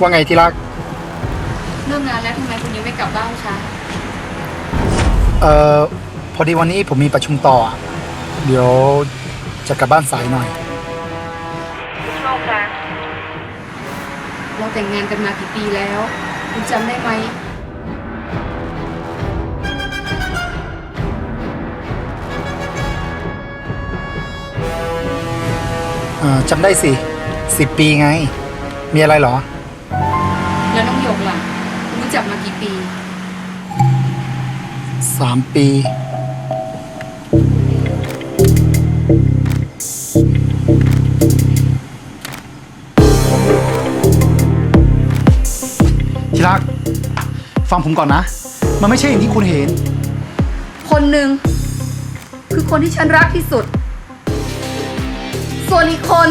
ว่าไงที่รัก เริ่มงานแล้วทำไมคุณยังไม่กลับบ้านคะเอ่อพอดีวันนี้ผมมีประชุมต่ออะเดี๋ยวจะกลับบ้านสายหน่อย เราแต่งงานกันมากี่ปีแล้ว คุณจำได้ไหม เอ่อจำได้สิสิบปีไง มีอะไรเหรอ สามปี ที่รัก ฟังผมก่อนนะ มันไม่ใช่อย่างที่คุณเห็น คนหนึ่ง คือคนที่ฉันรักที่สุด ส่วนอีกคน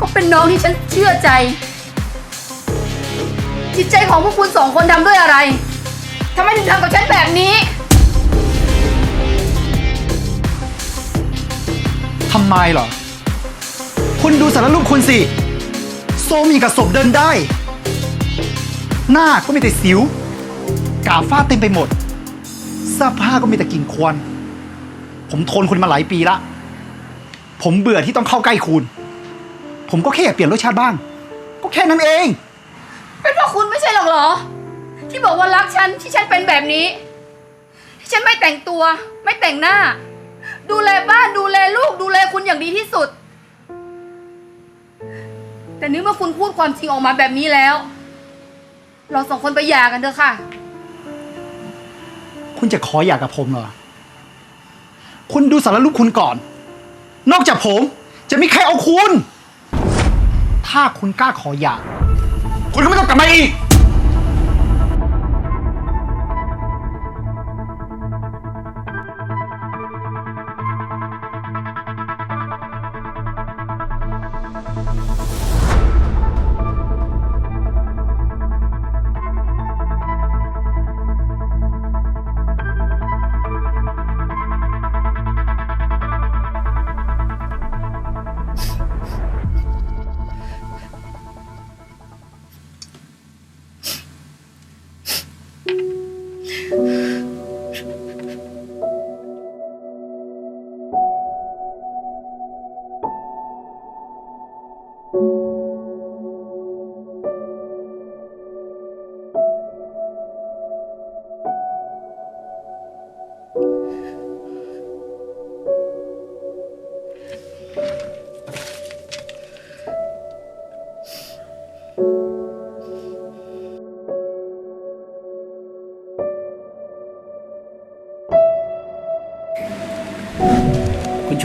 ก็เป็นน้องที่ฉันเชื่อใจ จิตใจของพวกคุณสองคนทำด้วยอะไร ทำไมถึงทำกับฉันแบบนี้ ทำไมเหรอ คุณดูสารรูปคุณสิ โซมีกับศพเดินได้ หน้าก็มีแต่สิว กาฝ้าเต็มไปหมดเสื้อผ้าก็มีแต่กลิ่นควันผมทนคุณมาหลายปีละ ผมเบื่อที่ต้องเข้าใกล้คุณ ผมก็แค่อยากเปลี่ยนรสชาติบ้าง ก็แค่นั้นเอง เป็นเพราะคุณไม่ใช่หรอกเหรอ ที่บอกว่ารักฉันที่ฉันเป็นแบบนี้ ที่ฉันไม่แต่งตัว ไม่แต่งหน้า ดูแลบ้านดูแลลูกดูแลคุณอย่างดีที่สุด แต่นี่เมื่อคุณพูดความจริงออกมาแบบนี้แล้ว เราสองคนไปหย่ากันเถอะค่ะ คุณจะขออยากับผมเหรอ คุณดูสารรูปคุณก่อน นอกจากผม จะมีใครเอาคุณ ถ้าคุณกล้าขออยาคุณก็ไม่ต้องกลับมาอีก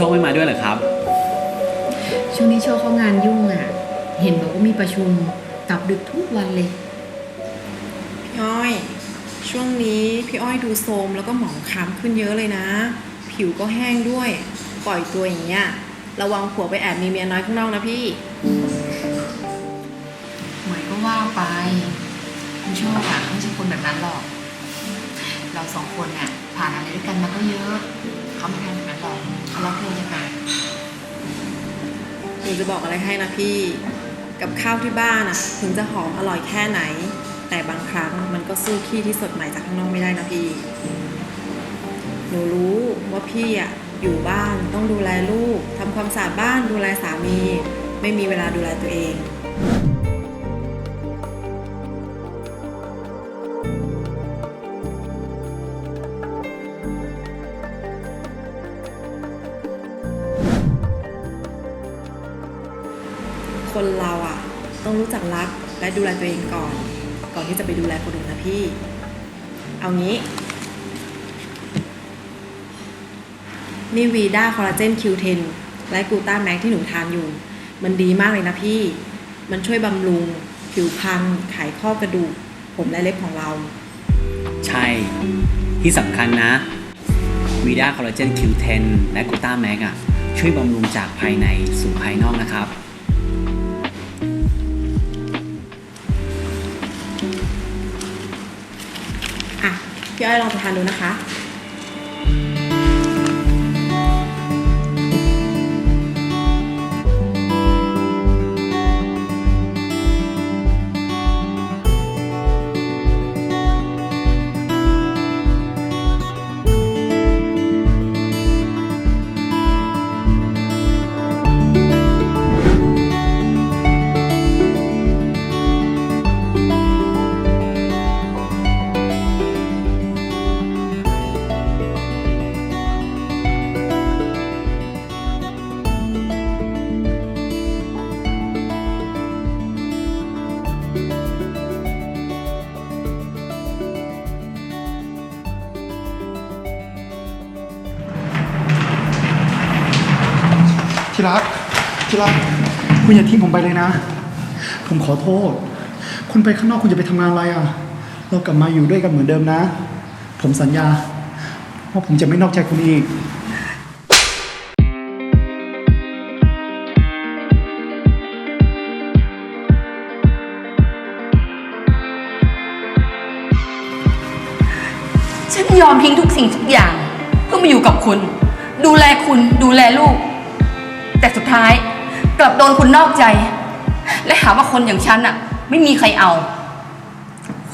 โชคไม่มาด้วยเหรอครับ ช่วงนี้โชว์เขางานยุ่งอะ เห็นบอกว่ามีประชุมกลับดึกทุกวันเลย พี่อ้อย ช่วงนี้พี่อ้อยดูโทรมแล้วก็หมองคล้ำขึ้นเยอะเลยนะ ผิวก็แห้งด้วย ปล่อยตัวอย่างเงี้ย ระวังผัวไปแอบมีเมียน้อยข้างนอกนะพี่ หมวยก็ว่าไป คุณโชคอะไม่ใช่คนแบบนั้นหรอก เราสองคนเนี่ยผ่านอะไรด้วยกันมาก็เยอะ นูจะบอกอะไรให้นะพี่ กับข้าวที่บ้านอะถึงจะหอมอร่อยแค่ไหน แต่บางครั้งมันก็สู้ขี้ที่สดใหม่จากข้างนอกไม่ได้นะพี่ หนูรู้ว่าพี่อะอยู่บ้านต้องดูแลลูกทำความสะอาดบ้านดูแลสามี ไม่มีเวลาดูแลตัวเอง คนเราอะ ต้องรู้จักรักและดูแลตัวเองก่อน ก่อนที่จะไปดูแลคนอื่นนะพี่ เอางี้ นี่วีด้าคอลลาเจน Q10 และกูต้าแม็กที่หนูทานอยู่ มันดีมากเลยนะพี่ มันช่วยบำรุง ผิวพรรณไขข้อกระดูก ผมและเล็บของเรา ใช่ ที่สำคัญนะวีด้าคอลลาเจน Q10 และกูต้าแม็กอะช่วยบำรุงจากภายในสู่ภายนอกนะครับ อะพี่อ้อยลองไปทานดูนะคะ รักที่รักคุณอย่าทิ้งผมไปเลยนะ ผมขอโทษ คุณไปข้างนอกคุณจะไปทำงานอะไรอะ เรากลับมาอยู่ด้วยกันเหมือนเดิมนะ ผมสัญญาว่าผมจะไม่นอกใจคุณอีกฉันยอมทิ้งทุกสิ่งทุกอย่าง เพื่อมาอยู่กับคุณ ดูแลคุณดูแลลูก ท้าย กลับโดนคุณนอกใจ และหาว่าคนอย่างฉันอะไม่มีใครเอา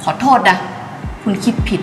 ขอโทษนะ คุณคิดผิด